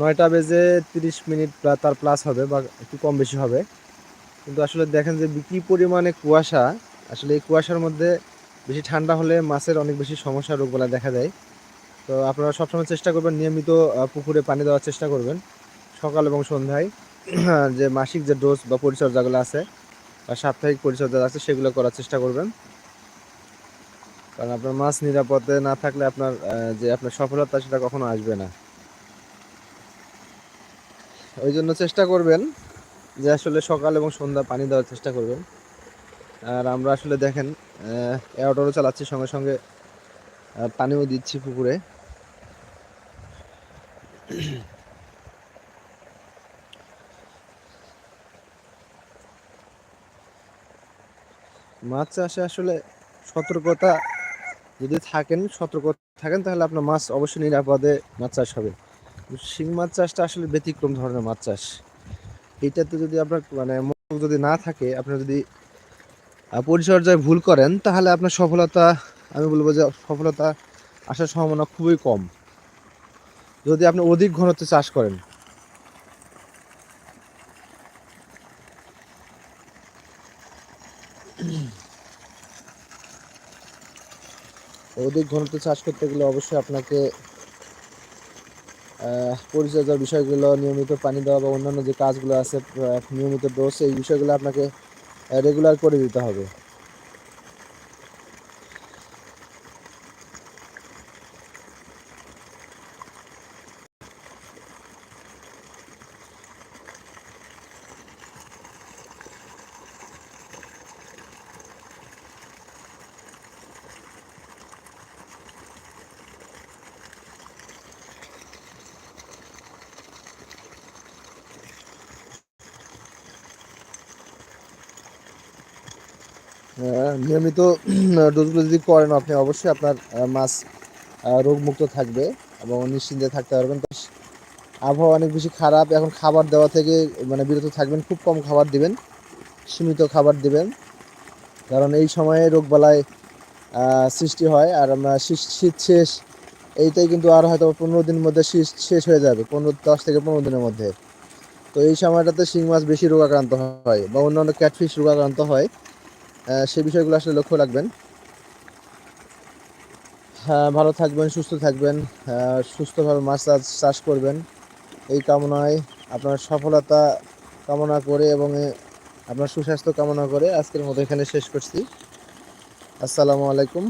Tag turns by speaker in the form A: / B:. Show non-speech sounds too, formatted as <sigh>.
A: নয়টা বেজে তিরিশ মিনিট তার প্লাস হবে বা একটু কম বেশি হবে। কিন্তু আসলে দেখেন যে কী পরিমাণে কুয়াশা, আসলে এই কুয়াশার মধ্যে বেশি ঠান্ডা হলে মাছের অনেক বেশি সমস্যা রোগবালাই দেখা দেয়। তো আপনারা সবসময় চেষ্টা করবেন নিয়মিত পুকুরে পানি দেওয়ার চেষ্টা করবেন। সকাল এবং সন্ধ্যায়, <clears throat> যে মাসিক যে ডোজ বা পরিচর্যাগুলো আছে বা সাপ্তাহিক পরিচর্যা আছে, সেগুলো করার চেষ্টা করবেন। কারণ আপনার মাছ নিরাপদে না থাকলে আপনার যে আপনার সফলতা, সেটা কখনো আসবে না। ওই জন্য চেষ্টা করবেন যে আসলে সকাল এবং সন্ধ্যা পানি দেওয়ার চেষ্টা করবেন। আর আমরা আসলে দেখেন এয়ারটরও চালাচ্ছি, সঙ্গে সঙ্গে পানিও দিচ্ছি পুকুরে। মাছ চাষে আসলে সতর্কতা যদি থাকেন, সতর্ক থাকেন, তাহলে আপনার মাছ অবশ্যই নিরাপদে মাছ চাষ হবে। শিং মাছ চাষটা আসলে ব্যতিক্রম ধরনের মাছ চাষ। এটাতে যদি আপনার মানে যদি না থাকে আপনি যদি পরিচর্যায় ভুল করেন, তাহলে আপনার সফলতা, আমি বলব যে সফলতা আসার সম্ভাবনা খুবই কম। যদি আপনি অধিক ঘনত্ব চাষ করেন। অধিক ঘনত্ব চাষ করতে গেলে অবশ্যই আপনাকে পরিচর্যার বিষয়গুলো, নিয়মিত পানি দেওয়া বা অন্যান্য যে কাজগুলো আছে নিয়মিত ডোজ এই বিষয়গুলো আপনাকে রেগুলার করে দিতে হবে। নিয়মিত ডোজগুলো যদি করেন আপনি অবশ্যই আপনার মাছ রোগমুক্ত থাকবে এবং নিশ্চিন্তে থাকতে পারবেন। তো আবহাওয়া অনেক বেশি খারাপ এখন খাবার দেওয়া থেকে মানে বিরত থাকবেন খুব কম খাবার দিবেন সীমিত খাবার দিবেন। কারণ এই সময়ে রোগবালাই আহ, সৃষ্টি হয় আর শীত শেষ এইটাই কিন্তু আর হয়তো পনেরো দিনের মধ্যে শীত শেষ হয়ে যাবে পনেরো দশ থেকে পনেরো দিনের মধ্যে। তো এই সময়টাতে শিং মাছ বেশি রোগাক্রান্ত হয় বা অন্যান্য ক্যাটফিশ রোগাক্রান্ত হয়। সেই বিষয়গুলো আসলে লক্ষ্য রাখবেন। হ্যাঁ ভালো থাকবেন, সুস্থ থাকবেন সুস্থভাবে মাছ চাষ করবেন। এই কামনায় আপনার সফলতা কামনা করে এবং আপনার সুস্বাস্থ্য কামনা করে আজকের মতো এখানে শেষ করছি। আসসালামু আলাইকুম।